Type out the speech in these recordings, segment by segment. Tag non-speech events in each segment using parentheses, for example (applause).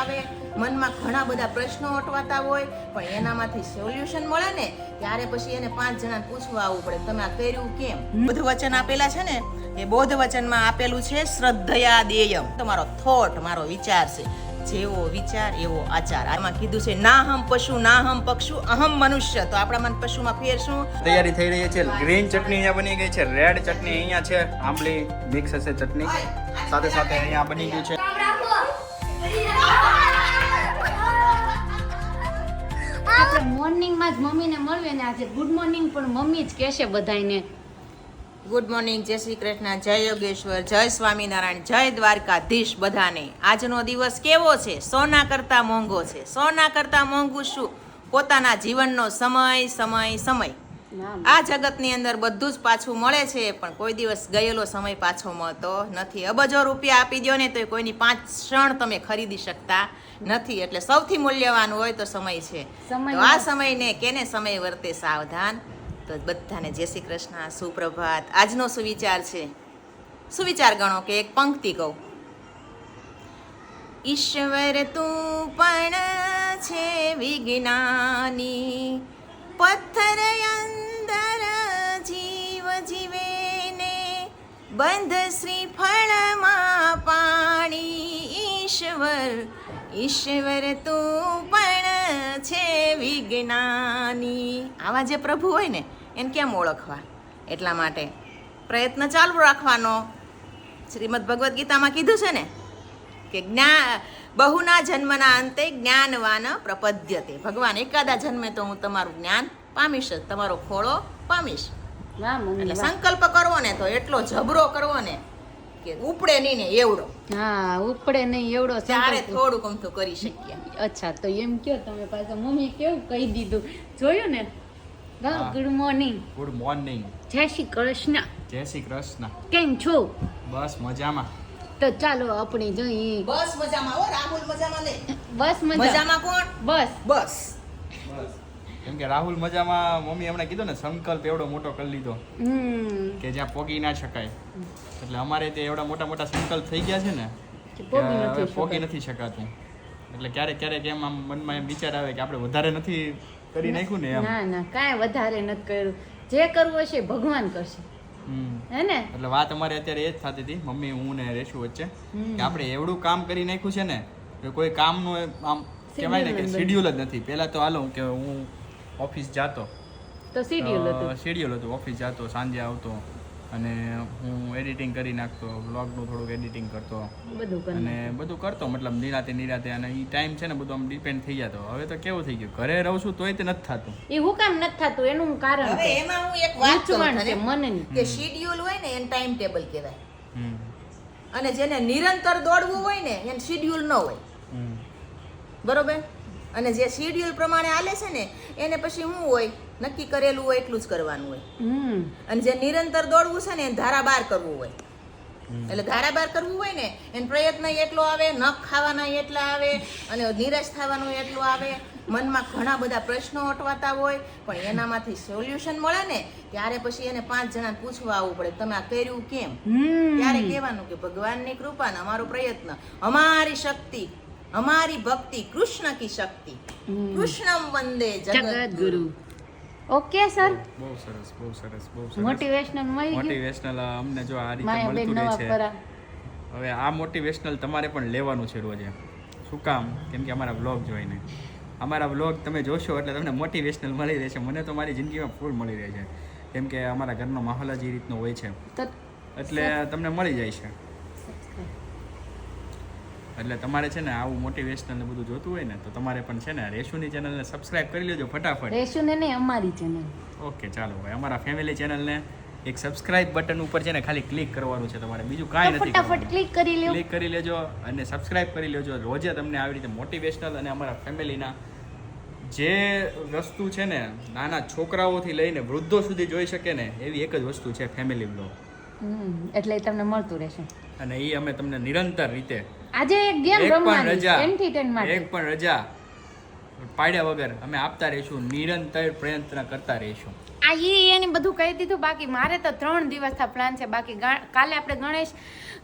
આવે. મનમાં ઘણા બધા પ્રશ્નો અટવાતા હોય પણ એનામાંથી સોલ્યુશન મળે ને ત્યારે પછી એને પાંચ જણા પૂછવા આવવું પડે તમે આ કર્યું કેમ? બૌદ્ધ વચન આપેલા છે ને એ બૌદ્ધ વચનમાં આપેલું છે શ્રદ્ધયા દેયમ તમારો થોટ મારો વિચાર છે. જેવો વિચાર એવો આચાર. આમાં કીધું છે ના હમ પશુ ના હમ પક્ષુ અહમ મનુષ્ય. તો આપણા મન પશુમાં ફેર શું? તૈયારી થઈ રહી છે. ગ્રીન ચટણી અહીંયા બની ગઈ છે. રેડ ચટણી અહીંયા છે. આંબલી મિક્સ હશે ચટણી. સાથે સાથે અહીંયા બની ગયું છે. આપણે મોર્નિંગમાં જ મમ્મીને મળીએ ને આજે ગુડ મોર્નિંગ, પણ મમ્મી જ કહેશે બધાયને. ગુડ મોર્નિંગ, જય શ્રી કૃષ્ણ, જય યોગેશ્વર, જય સ્વામિનારાયણ, જય દ્વારકાધીશ બધાને. આજનો દિવસ કેવો છે? સોના કરતાં મોંઘો છે. સોના કરતાં મોંઘું શું? પોતાના જીવનનો સમય સમય સમય. આ જગતની અંદર બધું જ પાછું મળે છે પણ કોઈ દિવસ ગયેલો સમય પાછો મળતો નથી. અબજો રૂપિયા આપી દો ને તો કોઈની પાંચ ક્ષણ તમે ખરીદી શકતા નથી. એટલે સૌથી મૂલ્યવાન હોય તો સમય છે. આ સમયને કેને સમય વર્તે સાવધાન? તો બધાને જય શ્રી કૃષ્ણ સુપ્રભાત. આજનો સુવિચાર છે. સુવિચાર ગણો કે એક પંક્તિ કહું. ઈશ્વર તું પણ છે વિજ્ઞાની પથ્થર અંદર જીવ જીવે ને બંધ શ્રીફળમાં પાણી ઈશ્વર ઈશ્વર તું પણ છે વિજ્ઞાની. આવા જે પ્રભુ હોય ને, એને કેમ ઓળખવા? એટલા માટે પ્રયત્ન ચાલુ રાખવાનો. શ્રીમદ ભગવદ્ ગીતામાં કીધું છે ને કે જ્ઞાન બહુના જન્મના અંતે જ્ઞાનવાન પ્રપદ્યતે. ભગવાન એકાદા જન્મે તો હું તમારું જ્ઞાન પામીશ જ તમારો ખોળો પામીશ. એટલે સંકલ્પ કરવો ને તો એટલો જબરો કરવો ને કે ઉપડે નહીં ને એવડો. હા ઉપડે નહીં એવડો ત્યારે. થોડુંક અમથું કરી શકીએ. અચ્છા તો એમ કયો તમે પાછા? મમ્મી કેવું કહી દીધું? જોયું ને? ગુડ મોર્નિંગ ગુડ મોર્નિંગ જય શ્રી કૃષ્ણ. જય શ્રી કૃષ્ણ. કેમ છો? બસ મજામાં. તો ચાલો આપણે જોઈએ. બસ મજામાં હો રાહુલ મજામાં લે બસ મજામાં કોણ? બસ. બસ. કેમ કે રાહુલ મજામાં મમ્મી હમણાં કીધું ને સંકલ્પ એવડો મોટો કરી લીધો. કે જ્યાં પોગી ના શકાય. એટલે અમારે તે એવડા મોટા મોટા સંકલ્પ થઈ ગયા છે ને પોગી હવે નથી પોગી નથી શકાતું. એટલે ક્યારેક ક્યારેક એમ આમ મનમાં એમ વિચાર આવે કે આપણે વધારે નથી કરી નાખ્યું ને એમ. ના ના કાંઈ વધારે નથી કર્યું. જે કરવું હશે ભગવાન કરશે. હે ને? એટલે વાત અમારે અત્યારે એ જ થતી હતી મમ્મી હું ને રેશુ વચ્ચે. કે આપણે એવડું કામ કરી નાખ્યું છે ને કે કોઈ કામનું નું આમ કહેવાય ને કે શેડ્યુલ જ નથી. પહેલા તો હાલો કે હું ઓફિસ જાતો. તો શેડ્યુલ હતું. શેડ્યુલ હતું ઓફિસ જાતો સાંજે આવતો. અને હું એડિટિંગ કરી નાખતો બ્લોગનું થોડુંક એડિટિંગ કરતો. બધું અને બધું કરતો મતલબ નિરાતે નિરાતે. અને એ ટાઈમ છે ને બધું આમ ડિપેન્ડ થઈ જતો. હવે તો કેવું થઈ ગયું? ઘરે રહું છું તોય તે નથી થતું. એ હું કામ નથી થતું એનું કારણ હવે એમાં હું એક વાત કહું તને. મનની. કે શિડ્યુલ હોય ને એને ટાઈમ ટેબલ કહેવાય. હમ. અને જેને નિરંતર દોડવું હોય ને એને શિડ્યુલ ન હોય. બરોબર? અને જે શિડ્યુલ પ્રમાણે હાલે છે ને એને પછી શું હોય નક્કી કરેલું હોય એટલું જ કરવાનું હોય. અને જે નિરંતર દોડવું છે ને એને ધારાબાર કરવું હોય. એટલે ધારા બાર કરવું હોય ને એને પ્રયત્ન એટલો આવે નખ ખાવાના એટલા આવે અને નિરાશ થવાનું એટલું આવે. મનમાં ઘણા બધા પ્રશ્નો અટવાતા હોય પણ એનામાંથી સોલ્યુશન મળે ને ત્યારે પછી એને પાંચ જણાને પૂછવા આવવું પડે તમે આ કર્યું કેમ? ત્યારે કહેવાનું કે ભગવાનની કૃપા ને અમારો પ્રયત્ન અમારી શક્તિ અમારી ભક્તિ કૃષ્ણ કી શક્તિ. કૃષ્ણમ વંદે જગત ગુરુ ઓકે સર બહુ સરસ બહુ સરસ બહુ સરસ. મોટિવેશનલ મળી મોટિવેશનલ અમને જો આ રીતે મળતું રહે છે. હવે આ મોટિવેશનલ તમારે પણ લેવાનું છે રોજે. શું કામ? કેમ કે અમારા બ્લોગ જોઈને. અમારા બ્લોગ તમે જોશો એટલે તમને મોટિવેશનલ મળી રહેશે. મને તો મારી જિંદગીમાં ફૂલ મળી રહે છે. કેમ કે અમારા ઘરનો માહોલ જ એ રીતનો હોય છે. એટલે તમને મળી જાય છે. એટલે તમારે છે ને આવું મોટિવેશનલ ને બધું જોતું હોય ને તો તમારે પણ છે ને રેશુની ચેનલને સબસ્ક્રાઇબ કરી લેજો ફટાફટ. રેશું ને નહીં અમારી ચેનલ ઓકે ચાલો ભાઈ અમારા ફેમિલી ચેનલને એક સબસ્ક્રાઇબ બટન ઉપર છે ને ખાલી ક્લિક કરવાનું છે તમારે. બીજું કાંઈ નથી ફટાફટ ક્લિક કરી લ્યો. ક્લિક કરી લેજો અને સબસ્ક્રાઇબ કરી લેજો. રોજે તમને આવી રીતે મોટિવેશનલ અને અમારા ફેમિલીના જે વસ્તુ છે ને નાના છોકરાઓથી લઈને વૃદ્ધો સુધી જોઈ શકે ને એવી એક જ વસ્તુ છે ફેમિલી બ્લોગ એટલે તમને મળતું રહેશે. અને એ અમે તમને નિરંતર રીતે આજે એક ગેમ રમવાની રજા એન્ટરટેન માટે. એક પણ રજા પાડ્યા વગર અમે આપતા રહીશું નિરંતર પ્રયત્ન કરતા રહીશું. આ એ એને બધું કહી દીધું બાકી મારે તો ત્રણ દિવસના પ્લાન છે. બાકી કાલે આપણે ગણેશ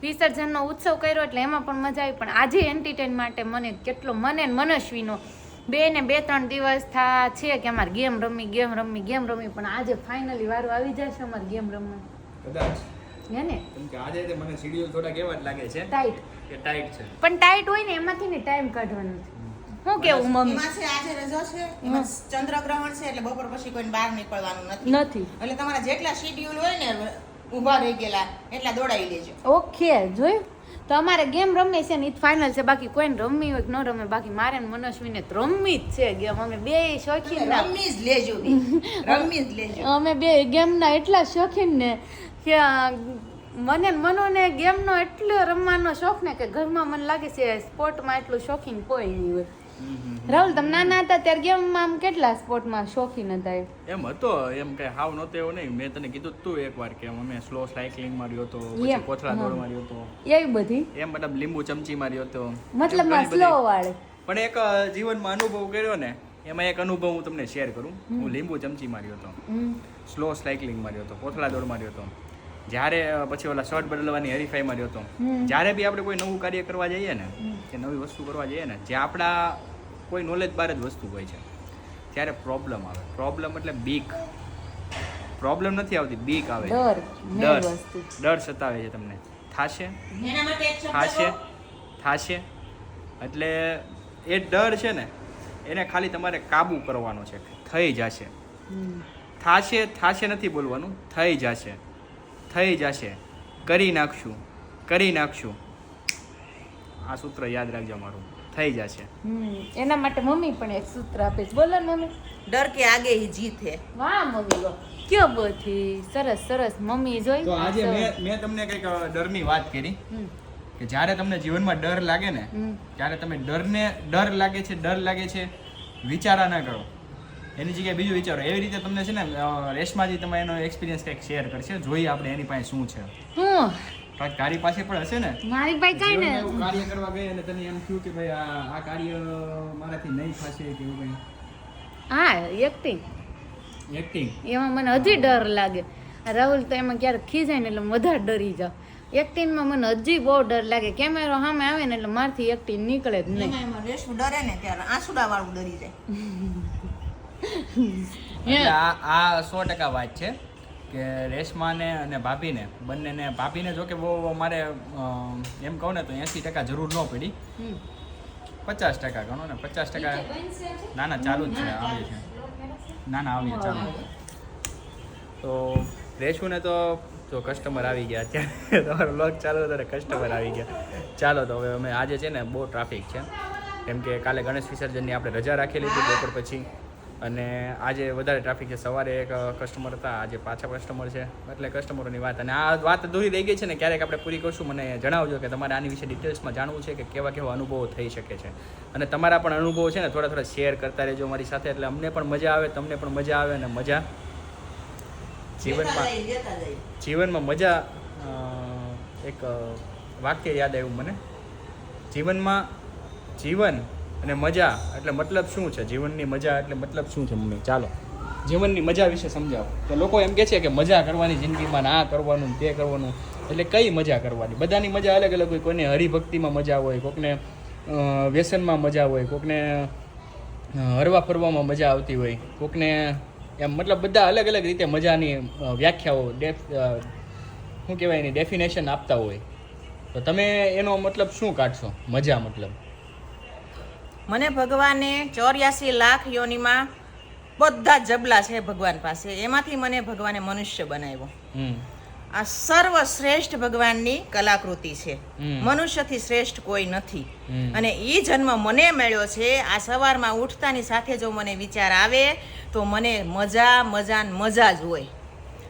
વિસર્જનનો ઉત્સવ કર્યો એટલે એમાં પણ મજા આવી. પણ આજે એન્ટરટેન માટે મને કેટલો મને મનસ્વીનો બે ને બે ત્રણ દિવસ થા છે કે અમારે ગેમ રમી ગેમ રમી ગેમ રમી. પણ આજે ફાઇનલી વારો આવી જશે અમારે ગેમ રમવા. કદાચ. હે ને? કેમ કે આજે મને શેડ્યુલ થોડા કેવા જ લાગે છે. ટાઈટ કે ટાઈટ છે. પણ ટાઈટ હોય ને એમાંથી ને ટાઈમ કાઢવાનો છે. શું કેવું મમ્મી? એમાં છે આજે રજા છે. એમાં ચંદ્રગ્રહણ છે એટલે બપોર પછી કોઈને બહાર નીકળવાનું નથી. નથી. એટલે તમારા જેટલા શેડ્યુલ હોય ને ઊભા રહી ગયેલા એટલા દોડાવી લેજો. ઓકે જોયું? તો અમારે ગેમ રમે છે ને એ ફાઇનલ છે. બાકી કોઈને રમવી હોય કે ન રમે બાકી મારે ને મનસ્વીને તો રમવી જ છે ગેમ. અમે બે શોખીન રમી જ લેજો. (laughs) રમી જ લેજો. અમે બે ગેમના એટલા શોખીન ને કે મને ને મનોને ગેમનો એટલો રમવાનો શોખ ને કે ઘરમાં મને લાગે છે સ્પોર્ટમાં એટલું શોખીન કોઈ નહીં હોય. રાહુલ તમે નાના હતા ત્યારે ગેમમાં આમ કેટલા સ્પોર્ટમાં શોખીન હતા એમ? હતો એમ કે હાવ નહોતો એવો નહીં. મેં તને કીધું તું તું એકવાર કે અમે સ્લો સાયકલિંગ માર્યો હતો પછી કોથળા દોડ માર્યો હતો. એવી બધી? એમ મતલબ લીંબુ ચમચી માર્યો હતો. મતલબ સ્લો વાળે. પણ એક જીવનમાં અનુભવ કર્યો ને એમાં એક અનુભવ હું તમને શેર કરું. હું લીંબુ ચમચી માર્યો હતો. સ્લો સાયકલિંગ માર્યો હતો કોથળા દોડ માર્યો હતો. જ્યારે પછી ઓલા શર્ટ બદલવાની હરીફાઈ રહ્યો હતો જ્યારે બી આપણે કોઈ નવું કાર્ય કરવા જઈએ ને કે નવી વસ્તુ કરવા જઈએ ને જે આપણા કોઈ નોલેજ બાર જ વસ્તુ હોય છે ત્યારે પ્રોબ્લેમ આવે. પ્રોબ્લેમ એટલે બીક. પ્રોબ્લેમ નથી આવતી બીક આવે. ડર ડર. ડર સતાવે છે તમને. થાશે? એના માટે એક શબ્દ થાશે? થાશે? એટલે એ ડર છે ને એને ખાલી તમારે કાબુ કરવાનો છે થઈ જશે. થાશે થાશે નથી બોલવાનું થઈ જશે. થઈ જશે. કરી નાખશું કરી નાખશું. આ સૂત્ર યાદ રાખજો મારું થઈ જશે. હમ. એના માટે મમ્મી પણ એક સૂત્ર આપે છે. બોલો ને મમ્મી. ડર કે આગે હી જીત. હે વાહ મમ્મી વાહ. કયો બોથી સરસ સરસ મમ્મી જોઈ. તો આજે મેં મેં તમને કંઈક ડરની વાત કરી. કે જ્યારે તમને જીવનમાં ડર લાગે ને ત્યારે તમે ડરને ડર લાગે છે ડર લાગે છે વિચારા ના કરો. એની જગ્યાએ બીજું વિચારો. એવી રીતે તમને છે ને રેશમાજી તમે એનો એક્સપિરિયન્સ કંઈક શેર કરશે? જોઈએ આપણે એની પાસે શું છે. હું? કાંઈક તારી પાસે પણ હશે ને? મારી ભાઈ કઈ ને કાર્ય કરવા ગઈ અને તને એમ થયું કે ભાઈ આ આ કાર્ય મારાથી નહીં થશે કે એવું કંઈ? હા એક્ટિંગ એક્ટિંગ એમાં મને હજી ડર લાગે. રાહુલ તો એમાં ક્યારેક ખીજાય ને એટલે વધારે ડરી જાવ એક્ટિંગમાં મને હજી બહુ ડર લાગે. કેમેરો સામે આવે ને એટલે મારથી એક્ટિંગ નીકળે જ નહીં. એમાં એમાં ડરે ને ત્યારે આંસુડા વાળું ડરી જાય. (laughs) (laughs) આ આ સો ટકા વાત છે કે રેશમાને અને ભાભીને બંનેને ભાભીને જો કે બહુ મારે એમ કહું ને તો એંસી ટકા જરૂર ન પડી. પચાસ ટકા ગણો ને પચાસ ટકા ના ના ચાલુ જ છે આવી છે. ના ના આવીએ ચાલુ. તો રેશુને તો જો કસ્ટમર આવી ગયા અત્યારે. (laughs) તમારો લોક ચાલુ ત્યારે કસ્ટમર આવી ગયા. ચાલો તો હવે અમે આજે છે ને બહુ ટ્રાફિક છે. કેમ કે કાલે ગણેશ વિસર્જનની આપણે રજા રાખેલી હતી બપોર પછી. અને આજે વધારે ટ્રાફિક છે. સવારે એક કસ્ટમર હતા. આજે પાછા કસ્ટમર છે. એટલે કસ્ટમરોની વાત. અને આ વાત અધૂરી રહી ગઈ છે ને, ક્યારેક આપણે પૂરી કરશું. મને જણાવજો કે તમારે આની વિશે ડિટેલ્સમાં જાણવું છે કે કેવા કેવા અનુભવો થઈ શકે છે. અને તમારા પણ અનુભવો છે ને, થોડા થોડા શેર કરતા રહેજો મારી સાથે. એટલે અમને પણ મજા આવે, તમને પણ મજા આવે અને મજા જીવનમાં. જીવનમાં મજા એક વાક્ય યાદ આવ્યું મને. જીવનમાં જીવન અને મજા, એટલે મતલબ શું છે? જીવનની મજા એટલે મતલબ શું છે, મમ્મી? ચાલો. જીવનની મજા વિશે સમજાવો. તો લોકો એમ કહે છે કે મજા કરવાની જિંદગીમાં આ કરવાનું, તે કરવાનું, એટલે કઈ મજા કરવાની? બધાની મજા અલગ અલગ હોય. કોઈને હરિભક્તિમાં મજા હોય, કોકને વ્યસનમાં મજા હોય, કોકને હરવા ફરવામાં મજા આવતી હોય, કોકને એમ મતલબ બધા અલગ અલગ રીતે મજાની વ્યાખ્યાઓ, ડેફ શું કહેવાય એની, ડેફિનેશન આપતા હોય. તો તમે એનો મતલબ શું કાઢશો? મજા મતલબ. મને ભગવાને ચોર્યાસી લાખ યોનીમાં બધા જબલા છે ભગવાન પાસે. એમાંથી મને ભગવાને મનુષ્ય બનાવ્યો. આ સર્વશ્રેષ્ઠ ભગવાનની કલાકૃતિ છે. મનુષ્યથી શ્રેષ્ઠ કોઈ નથી. અને એ જન્મ મને મળ્યો છે. આ સવારમાં ઉઠતાની સાથે જો મને વિચાર આવે તો મને મજા મજા મજા જ હોય.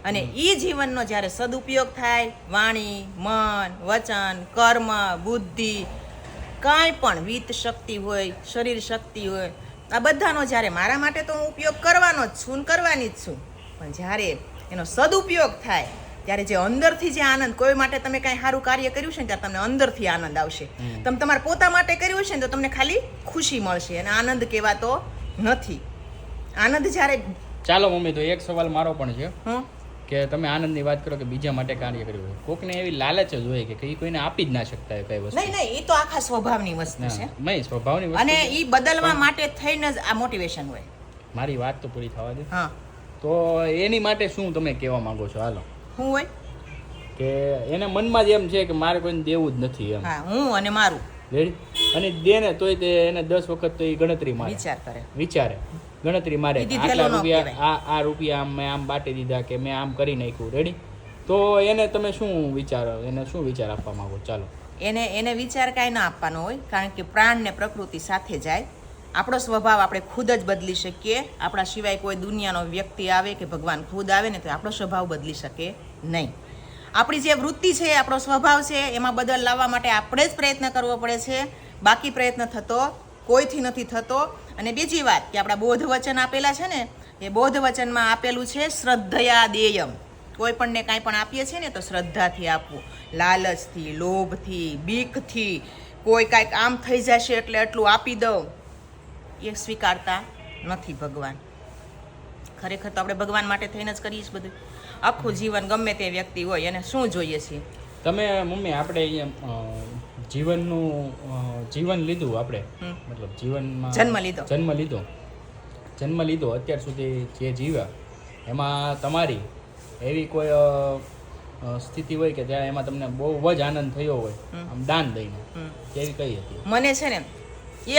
અને એ જીવનનો જ્યારે સદુપયોગ થાય વાણી મન વચન કર્મ બુદ્ધિ કાંઈ પણ વિત શક્તિ હોય શરીર શક્તિ હોય આ બધાનો જ્યારે મારા માટે તો હું ઉપયોગ કરવાનો જ છું કરવાની જ છું. પણ જ્યારે એનો સદુપયોગ થાય ત્યારે જે અંદરથી જે આનંદ કોઈ માટે તમે કાંઈ સારું કાર્ય કર્યું છે ને ત્યારે તમને અંદરથી આનંદ આવશે. તમે તમારા પોતા માટે કર્યું છે ને તો તમને ખાલી ખુશી મળશે અને આનંદ કહેવાતો નથી. આનંદ જ્યારે ચાલો મમ્મી તો એક સવાલ મારો પણ છે. હું કે તમે આનંદની વાત કરો કે બીજા માટે કાર્ય કર્યું હોય. કોકને એવી લાલચ જ હોય કે કઈ કોઈને આપી જ ના શકતા હોય કઈ વસ્તુ. નહીં નહીં એ તો આખા સ્વભાવની વસ્તુ છે. નહીં સ્વભાવની વસ્તુ અને એ બદલવા માટે થઈને જ આ મોટિવેશન હોય. મારી વાત તો પૂરી થવા દે. હા. તો એની માટે શું તમે કહેવા માંગો છો? હાલો. હું હોય? કે એના મનમાં જ એમ છે કે મારે કોઈને દેવું જ નથી એમ. હા હું અને મારું. રેડી અને દે ને તોય તે એને દસ વખત તો એ ગણતરી મારે. વિચાર કરે. વિચારે. ગણતરી મારે આટલા રૂપિયા આ આ રૂપિયા આમ મેં આમ બાટી દીધા કે મેં આમ કરી નાખ્યું. રેડી તો એને તમે શું વિચારો? એને શું વિચાર આપવા માંગો? ચાલો. એને એને વિચાર કાંઈ ના આપવાનો હોય કારણ કે પ્રાણ ને પ્રકૃતિ સાથે જાય. આપણો સ્વભાવ આપણે ખુદ જ બદલી શકીએ. આપણા સિવાય કોઈ દુનિયાનો વ્યક્તિ આવે કે ભગવાન ખુદ આવે ને તો આપણો સ્વભાવ બદલી શકે નહીં. આપણી જે વૃત્તિ છે આપણો સ્વભાવ છે એમાં બદલ લાવવા માટે આપણે જ પ્રયત્ન કરવો પડે છે. બાકી પ્રયત્ન થતો કોઈથી નથી થતો. અને બીજી વાત કે આપણા બોધ વચન આપેલા છે ને, એ બોધ વચનમાં આપેલું છે શ્રદ્ધયા દેયમ. કોઈ પણને કાંઈ પણ આપીએ છીએ ને તો શ્રદ્ધાથી આપવું. લાલચથી, લોભથી, બીકથી, કોઈ કાંઈક આમ થઈ જશે એટલે એટલું આપી દઉં. એ સ્વીકારતા નથી ભગવાન. ખરેખર તો આપણે ભગવાન માટે થઈને જ કરીએ છીએ બધું. આખું જીવન ગમે તે વ્યક્તિ હોય, એને શું જોઈએ છીએ? તમે મમ્મી, આપણે જીવનનું જીવન લીધું આપણે. મતલબ જીવનમાં જન્મ લીધો. જન્મ લીધો. જન્મ લીધો અત્યાર સુધી જે જીવ્યા. એમાં તમારી એવી કોઈ સ્થિતિ હોય કે જ્યાં એમાં તમને બહુ જ આનંદ થયો હોય આમ દાન દઈને એવી કઈ હતી? મને છે ને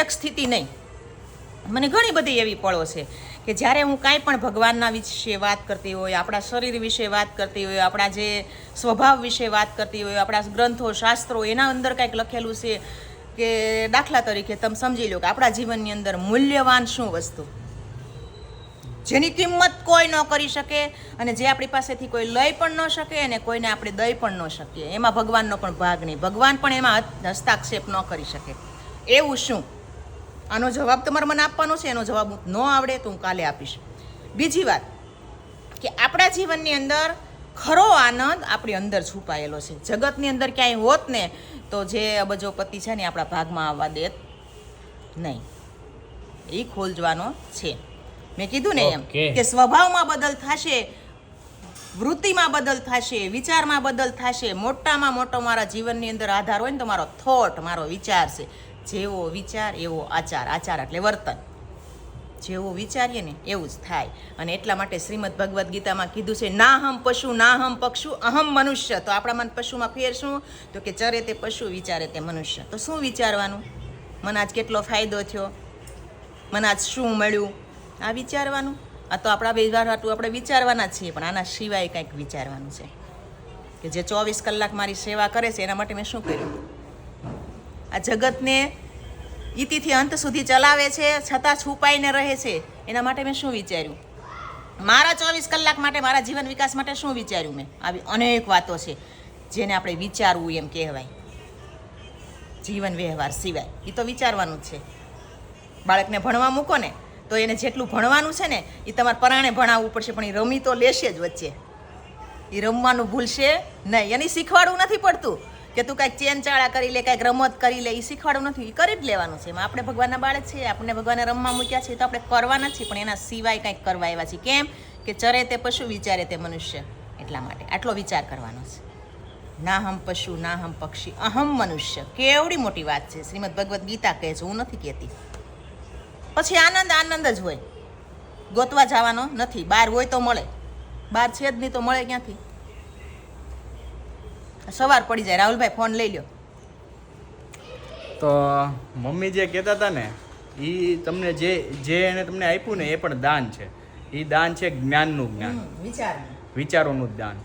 એક સ્થિતિ નહીં. મને ઘણી બધી એવી પળો છે. કે જ્યારે હું કાંઈ પણ ભગવાનના વિશે વાત કરતી હોય, આપણા શરીર વિશે વાત કરતી હોય, આપણા જે સ્વભાવ વિશે વાત કરતી હોય, આપણા ગ્રંથો, શાસ્ત્રો, એના અંદર કાંઈક લખેલું છે કે દાખલા તરીકે તમે સમજી લો કે આપણા જીવનની અંદર મૂલ્યવાન શું વસ્તુ? જેની કિંમત કોઈ ન કરી શકે અને જે આપણી પાસેથી કોઈ લઈ પણ ન શકે અને કોઈને આપણે દઈ પણ ન શકીએ. એમાં ભગવાનનો પણ ભાગ નહીં. ભગવાન પણ એમાં હસ્તાક્ષેપ ન કરી શકે. એવું શું? આનો જવાબ તમારે મને આપવાનો છે એનો જવાબ ન આવડે તો હું કાલે આપીશ. બીજી વાત કે આપણા જીવનની અંદર ખરો આનંદ આપણી અંદર છુપાયેલો છે. જગતની અંદર ક્યાંય હોત ને તો જે અબજોપતિ છે ને આપણા ભાગમાં આવવા દેત નહીં. એ ખોલજવાનો છે. મેં કીધું ને એમ કે સ્વભાવમાં બદલ થશે વૃત્તિમાં બદલ થશે વિચારમાં બદલ થશે મોટામાં મોટો મારા જીવનની અંદર આધાર હોય ને તો મારો થોટ મારો વિચાર છે. જેવો વિચાર, એવો આચાર. આચાર એટલે વર્તન. જેવું વિચારીએ ને એવું જ થાય. અને એટલા માટે શ્રીમદ ભગવદ્ ગીતામાં કીધું છે ના હમ પશુ ના હમ પક્ષુ, અહમ મનુષ્ય. તો આપણા મન પશુમાં ફેર શું? તો કે ચરે તે પશુ, વિચારે તે મનુષ્ય. તો શું વિચારવાનું? મને આજ કેટલો ફાયદો થયો? મને આજ શું મળ્યું? આ વિચારવાનું? આ તો આપણા વ્યવહાર હાટું આપણે વિચારવાના છીએ, પણ આના સિવાય કંઈક વિચારવાનું છે. કે જે ચોવીસ કલાક મારી સેવા કરે છે, એના માટે મેં શું કર્યું? આ જગતને ઇતિથી અંત સુધી ચલાવે છે, છતાં છુપાઈને રહે છે. એના માટે મેં શું વિચાર્યું? મારા ચોવીસ કલાક માટે, મારા જીવન વિકાસ માટે શું વિચાર્યું મેં? આવી અનેક વાતો છે, જેને આપણે વિચારવું એમ કહેવાય. જીવન વ્યવહાર સિવાય. એ તો વિચારવાનું જ છે. બાળકને ભણવા મૂકો ને, તો એને જેટલું ભણવાનું છે ને એ તમારે પરાણે ભણાવવું પડશે, પણ એ રમી તો લેશે જ વચ્ચે. એ રમવાનું ભૂલશે નહીં. એને શીખવાડવું નથી પડતું. કે તું કાંઈક ચેન ચાળા કરી લે, કાંઈક રમત કરી લે એ શીખવાડવું નથી એ કરી જ લેવાનું છે. એમાં આપણે ભગવાનના બાળક છીએ આપણે ભગવાનને રમવા મૂક્યા છે તો આપણે કરવાના નથી, પણ એના સિવાય કાંઈક કરવા આવ્યા છીએ. કેમ? કે ચરે તે પશુ, વિચારે તે મનુષ્ય. એટલા માટે, આટલો વિચાર કરવાનો છે. ના હમ પશુ, ના હમ પક્ષી, અહમ મનુષ્ય. કેવડી મોટી વાત છે. શ્રીમદ ભગવદ્ ગીતા કહે છે, હું નથી કહેતી. પછી આનંદ આનંદ જ હોય. ગોતવા જવાનો નથી. બહાર હોય તો મળે. બહાર છે જ નહીં તો મળે ક્યાંથી? સવાર પડી જાય. રાહુલભાઈ ફોન લઈ લ્યો. તો મમ્મી જે કહેતા હતા ને એ તમને જે જે એને તમને આપ્યું ને એ પણ દાન છે. એ દાન છે જ્ઞાનનું જ્ઞાન. વિચારોનું. જ દાન.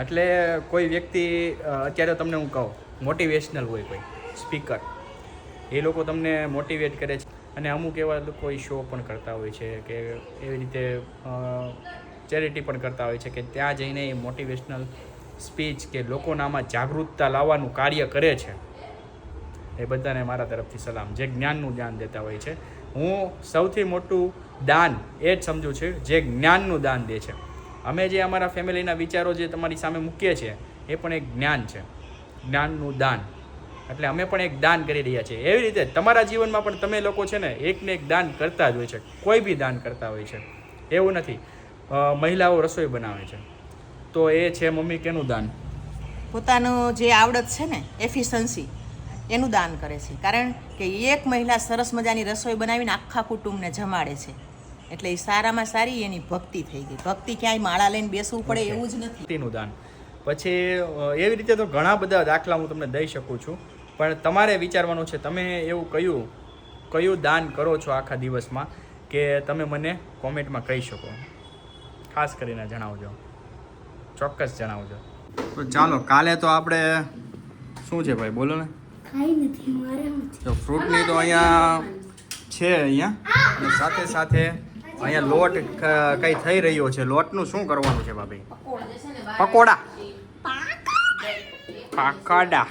એટલે કોઈ વ્યક્તિ અત્યારે તમને હું કહું મોટિવેશનલ હોય કોઈ સ્પીકર એ લોકો તમને મોટિવેટ કરે છે. અને અમુક એવા લોકો શો પણ કરતા હોય છે કે એવી રીતે ચેરિટી પણ કરતા હોય છે કે ત્યાં જઈને એ મોટિવેશનલ સ્પીચ કે લોકોનામાં જાગૃતતા લાવવાનું કાર્ય કરે છે. એ બધાને મારા તરફથી સલામ. જે જ્ઞાનનું દાન દેતા હોય છે. હું સૌથી મોટું દાન એ જ સમજું છું, જે જ્ઞાનનું દાન દે છે. અમે જે અમારા ફેમિલીના વિચારો જે તમારી સામે મૂકીએ છીએ, એ પણ એક જ્ઞાન છે. જ્ઞાનનું દાન. એટલે અમે પણ એક દાન કરી રહ્યા છીએ. એવી રીતે તમારા જીવનમાં પણ તમે લોકો છે ને એકને એક દાન કરતા જ હોય છે. કોઈ બી દાન કરતા હોય છે. એવું નથી. મહિલાઓ રસોઈ બનાવે છે. તો એ છે મમ્મી કેનું દાન? પોતાનું જે આવડત છે ને એફિશન્સી એનું દાન કરે છે. કારણ કે એક મહિલા સરસ મજાની રસોઈ બનાવીને આખા કુટુંબને જમાડે છે. એટલે એ સારામાં સારી એની ભક્તિ થઈ ગઈ. ભક્તિ ક્યાંય માળા લઈને બેસવું પડે એવું જ નથી. ભક્તિનું દાન. પછી એવી રીતે તો ઘણા બધા દાખલા હું તમને દઈ શકું છું. પણ તમારે વિચારવાનું છે તમે એવું કયું કયું દાન કરો છો આખા દિવસમાં કે તમે મને કોમેન્ટમાં કહી શકો? ખાસ કરીને જણાવજો. ચોક્કસ જણાવજો. તો ચાલો કાલે તો આપણે શું છે ભાઈ? બોલો ને. કાંઈ નથી મારે? તો ફ્રૂટની તો અહીંયા છે અહીંયા. અને સાથે સાથે અહીંયા લોટ કઈ થઈ રહ્યો છે. લોટનું શું કરવાનું છે ભાભી? પકોડા. પાકડા.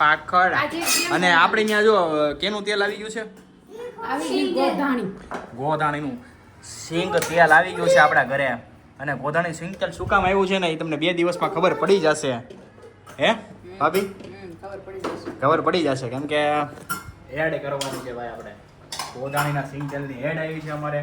પાકડા. અને આપણે ત્યાં જો કેનું તેલ આવી ગયું છે? આવી ગઈ ગોધાણી. ગોધાણીનું. સિંગ તેલ આવી ગયું છે આપણા ઘરે. અને ગોધાણી સિંગતેલ શું કામ આવ્યું છે ને એ તમને બે દિવસમાં ખબર પડી જશે. હે? ભાભી? ખબર પડી જશે કેમ કે એડ કરવાની છે ભાઈ આપણે. ગોધાણીના સિંગ તેલની એડ આવી છે અમારે.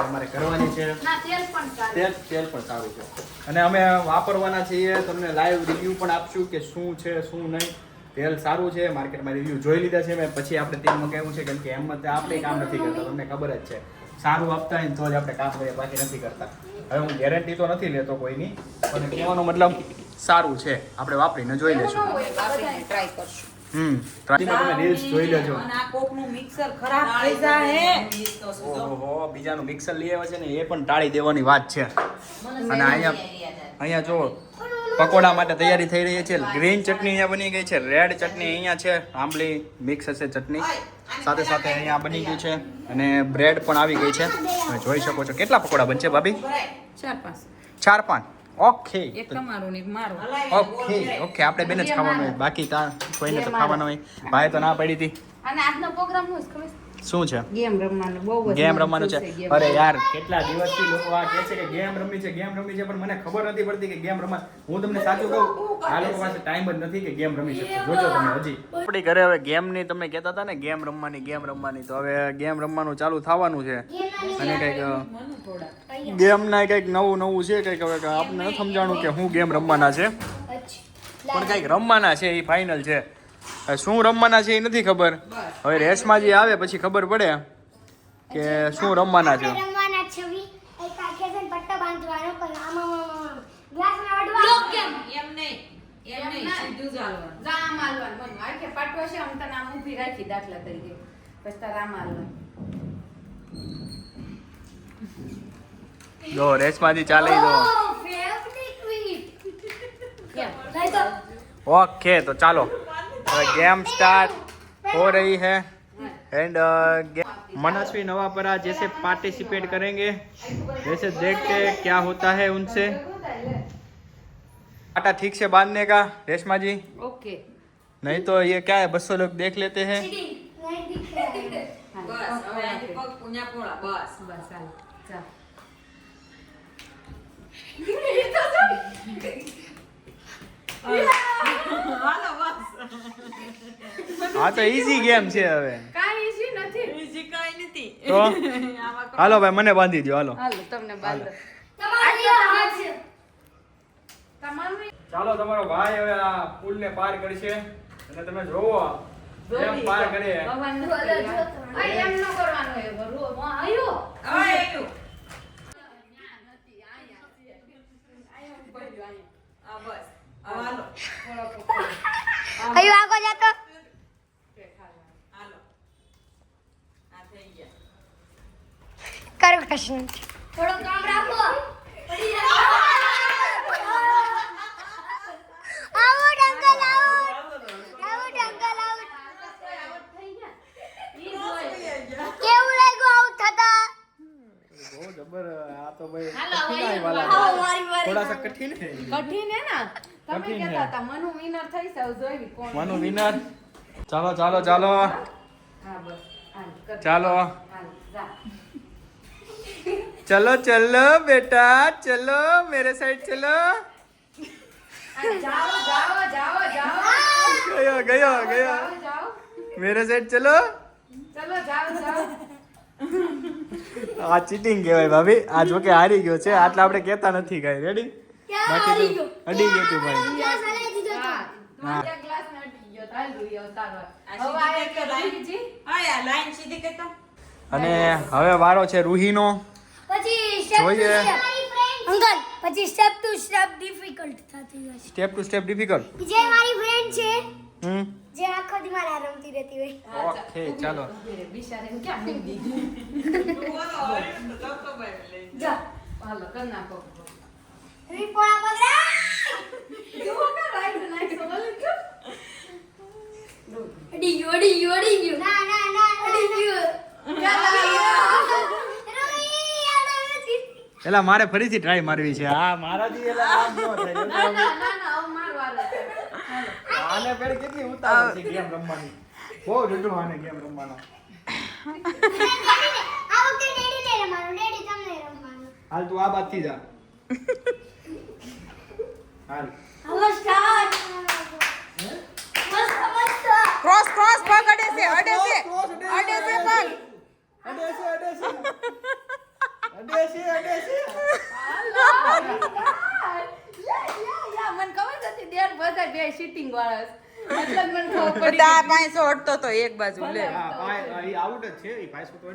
અમારે કરવાની છે. તેલ પણ તેલ તેલ પણ સારું છે. અને અમે વાપરવાના છીએ તમને લાઈવ રિવ્યૂ પણ આપશું કે શું છે શું નહીં. તેલ સારું છે માર્કેટમાં રિવ્યૂ જોઈ લીધા છે મેં પછી આપણે તેલ મગાવ્યું છે કેમ કે એમ આપણે કામ નથી કરતા તમને ખબર જ છે. સારું આપતા હોય ને તો જ આપણે કામ કરીએ બાકી નથી કરતા. હવે હું ગેરંટી તો નથી લેતો કોઈની પણ કહેવાનો મતલબ સારું છે. આપણે વાપરીને જોઈ લેશું. ટ્રાય કરશું. હમ ટ્રાય તમે રીલ્સ જોઈ લેજો. આ કોકનું મિક્સર ખરાબ થઈ જાય ઓહો બીજાનું મિક્સર લઈ છે ને એ પણ ટાળી દેવાની વાત છે. અને અહીંયા અહીંયા જો પકોડા માટે તૈયારી થઈ રહી છે. ગ્રીન ચટણી અહીંયા બની ગઈ છે. રેડ ચટણી અહીંયા છે. આંબલી મિક્સ હશે ચટણી. સાથે સાથે અહીંયા બની ગયું છે અને બ્રેડ પણ આવી ગઈ છે. તમે જોઈ શકો છો કેટલા પકોડા બનશે ભાભી? ચાર પાંચ. ચાર પાંચ. ઓકે. Okay okay. આપણે બેન જ ખાવાનું હોય. બાકી તા કોઈને તો ખાવાનું હોય. ભાઈ તો ના પડી હતી. અને આજનો પ્રોગ્રામ છે ખબર? શું છે? ગેમ રમવાનું બહુ ગેમ રમવાનું છે. અરે યાર. કેટલા દિવસથી લોકો આ કહે છે કે ગેમ રમવી છે ગેમ રમવી છે પણ મને ખબર નથી પડતી કે ગેમ રમવા. હું તમને સાચું કહું આ લોકો પાસે ટાઈમ જ નથી કે ગેમ રમી શકશે જોજો તમે હજી. આપણી ઘરે હવે ગેમની તમે કહેતા હતા ને ગેમ રમવાની ગેમ રમવાની. તો હવે ગેમ રમવાનું ચાલુ થવાનું છે. અને કંઈક ગેમના કંઈક નવું નવું છે કંઈક હવે આપને સમજાણું કે હું ગેમ રમવાના છે. પણ કંઈક રમવાના છે એ ફાઇનલ છે. શું રમવાના છે એ નથી ખબર. હવે રેસમાં જે આવે પછી ખબર પડે કે શું રમવાના છે. જો રેસમાંથી ચાલે દો (laughs) ઓકે તો ચાલો. गेम स्टार्ट हो रही है एंड मनस्वी नवापरा जैसे पार्टिसिपेट करेंगे वैसे देखते क्या होता है उनसे आटा ठीक से बांधने का रेशमा जी ओके नहीं तो ये क्या है बसों लोग देख लेते हैं बस હા તો ઈઝી ગેમ છે હવે. કાઈ ઈઝી નથી. ઈઝી કાઈ નથી. તો? (laughs) હાલો ભાઈ મને બાંધી દો હાલો. હાલો તમને બાંધો. તમારી હાથ છે. તમારું ચાલો તમારો ભાઈ હવે આ પુલ ને પાર કરશે. અને તમે જોવો એમ પાર કરે. એમ ન કરવાનું હોય રો માં આયો હવે આવ્યું. આ બસ હવે હાલો કયું આગળ જતો હાલો આ થઈ ગયા કરો પ્રશ્ન થોડો કામ રાખો પડી જાઓ. આવો ડંગલ આવો આવો ડંગલ આવો કેવું લાગ્યું આવું થતા બહુ જબર આ તો ભાઈ હાલો, કઠિન થોડા સા કઠિન હે કઠિન તમે કહેતા હતા મનુ વિનર. થઈ જાવ જોઈ કોણ મનુ વિનર ચાલો ચાલો ચાલો. હા બસ. ચાલો. ચલો ચલો બેટા ચલો મેરે સાઈડ ચલો ગયો ગયો ગયો મેરે સાઈડ ચલો આ ચીટિંગ કહેવાય ભાભી. આ જો કે હારી ગયો છે. આટલા આપણે કહેતા નથી કાંઈ. રેડી બાકી તો અડી ગયો તું ભાઈ. હા. અને હવે વારો છે રૂહીનો. પછી step to જોઈએ. અંકલ પછી સ્ટેપ ટુ સ્ટેપ ડિફિકલ્ટ થતી હોય સ્ટેપ ટુ સ્ટેપ ડિફિકલ્ટ જે મારી ફ્રેન્ડ છે હમ. જે આખો દી મારા રમતી રહેતી હોય. ઓકે ચાલો. ઊભી ક્યાં મૂકી દીધી? જો. હાલો કર નાખો રીપોણા પકડા જુઓ કે right નાખો, બોલો છો? અડી ગયો અડી ગયો અડી ગયો. ના ના ના અડી ગયો. એલા મારે ફરીથી ટ્રાય મારવી છે. આ મારાથી એલા આમ ન થાય. ના ના ના ના હવે મારો વારો છે. આને પેડ કેટલી ઉતાવળ છે ગેમ રમવાની? બહુ જુદો આને ગેમ રમવાનો. આ વખતે ડેડી ને રમવાનું ડેડી તમને રમવાનો હાલ તું આ બાજથી જા. હાલ. હવે સ્ટાર્ટ ક્રોસ ક્રોસ પકડે છે અડે છે અડે છે પણ અડે છે અડે છે. અડે છે અડે છે મને ખબર હતી, દેર બધા બે શીટિંગ વાળા છે. મને ખબર પડી બધા પાંચસો અડતો તો એક બાજુ લે. આઉટ જ છે તો.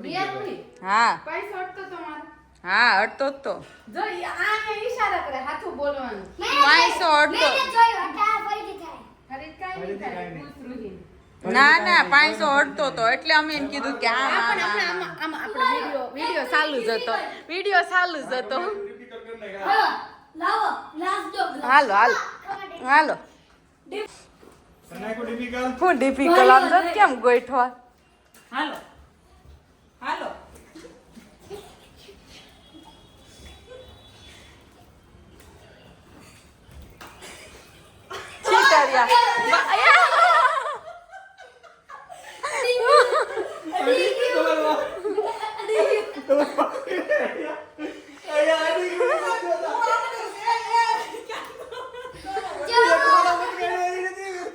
હા. તો મારો. હા અડતો તો. જો ઈ આને ઈશારા કરે હાથું બોલવાનું. પાંચસો અડતો. મેં જોયું નહીં થાય, ના ના પાંચસો અડતો તો. એટલે અમે એમ કીધું કે આમ આ આમ, આપણે આમ, આમાં- આમાં વીડિયો વીડિયો ચાલુ જ હતો. વીડિયો ચાલુ જ હતો. હાલો. હાલો હાલો. હું ડિફિકલ્ટ આમ જો કેમ ગોઠવા હાલો. હાલો. છીટરિયા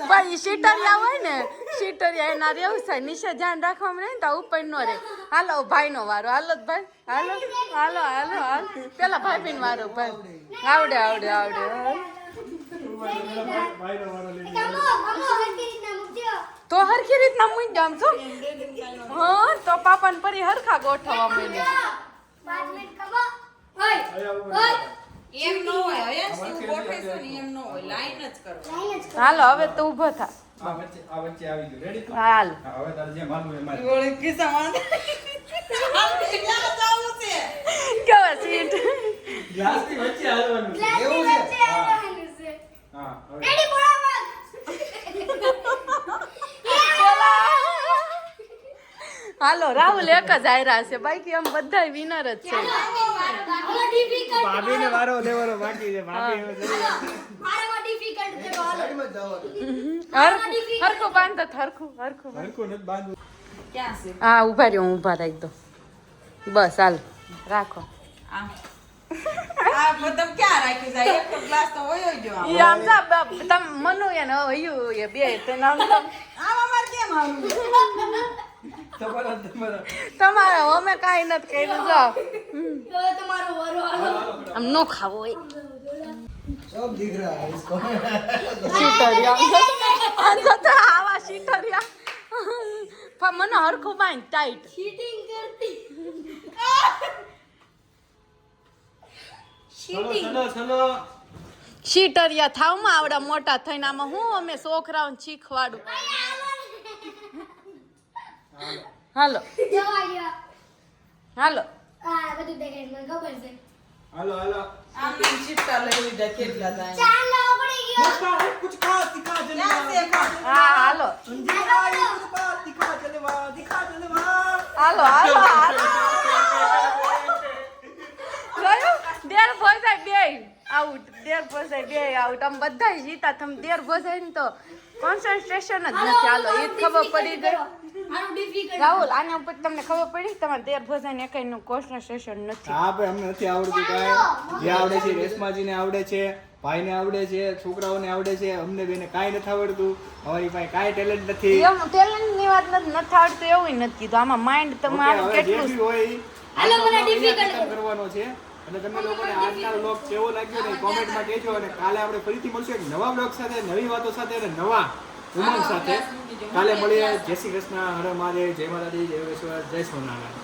ભાઈ, શીટરિયા હોય ને, શીટરિયા એના વ્યવસાય નીચે ધ્યાન રાખવામાં રહે ને તો ઉપર નો રહે. હાલો ભાઈ નો વારો. હાલો ભાઈ. હાલો હાલો હાલો, હાલ. પેલા ભાઈ વારો ભાઈ આવડે આવડે આવડે. તો હરખી રીતના મૂકી જામ છો હા, તો પાપાને પરી હરખા ગોઠવવા માંડે પાંચ મિનિટ કમો ઓય ઓય. એમ ન હોય અયંશ તું ગોઠવે છો ને એમ ન હોય લાઈન જ કરો. લાઈન જ કરો. હાલો હવે તો ઊભો થા. આ વચ્ચે આ વચ્ચે આવી ગયું. રેડી હાલ. હા હવે તારે જે માનવું એમાં જ. ગોળી કિસ્સામાં કેવા સીટ? ગ્લાસની વચ્ચે હાલવાનું એવું છે? હા. આવવાનું છે. હા હવે. રેડી બોલા હાલો રાહુલ એક જ આયરા છે. બાકી આમ બધા વિનર જ છે. ભાભીને વારો. લેવાનો બાકી છે ભાભી હરખું બાંધો હરખું હરખું હરખું નથી બાંધવું. હા ઊભા રહ્યો હું ઊભા રાખી દો બસ હાલ રાખો. તમ મનુ એ બે તો આમ કેમ તમારે અમે કાઈ નથી કર્યું જો. આમ નો ખાવો હોય. મને હરખું બાંધ ટાઈટ ચીટિંગ કરતી. શીટરિયા થાવમાં આવડા મોટા થઈને આમાં હું અમે છોકરાઓને શીખવાડું? હાલો. હાલો. હાલો હાલો. આપી ચિત્તા લઈ લીધા કેટલા થાય. ચાલો પડી ગયો. મુસ્કા કુછ કા દિખા જલવા. હા હાલો. દિખા જલવા દિખા જલવા. હાલો હાલો હાલો. દેર ભોસાય બે આઉટ દેર ભોસાય બે આઉટ. આમ બધા જીતા તમે દેર ભોસાય ને તો કોન્સન્ટ્રેશન જ નથી. હાલો એ ખબર પડી ગઈ. રાહુલ આના ઉપર તમને ખબર પડી? તમારે દેર ભોજન એકાઈ નું કોન્સન્ટ્રેશન નથી. હા ભાઈ અમને નથી આવડતું કાંઈ. જે આવડે છે રેશમાજીને આવડે છે ભાઈને આવડે છે છોકરાઓને આવડે છે અમને બેને કાંઈ નથી આવડતું. અમારી પાસે કાંઈ ટેલેન્ટ નથી. ટેલેન્ટની વાત નથી નથી આવડતું એવું નથી તો આમાં માઇન્ડ તમારું કેટલું હોય કરવાનો છે. અને તમે લોકોને આજના બ્લોગ કેવો લાગ્યો ને કોમેન્ટમાં કહેજો. અને કાલે આપણે ફરીથી મળશું એક નવા બ્લોગ સાથે નવી વાતો સાથે અને નવા ઉમંગ સાથે કાલે મળીએ. જય શ્રી કૃષ્ણ. હર મહાદેવ. જય માતાજી. જય યોગેશ્વર જય સોમનારાયણ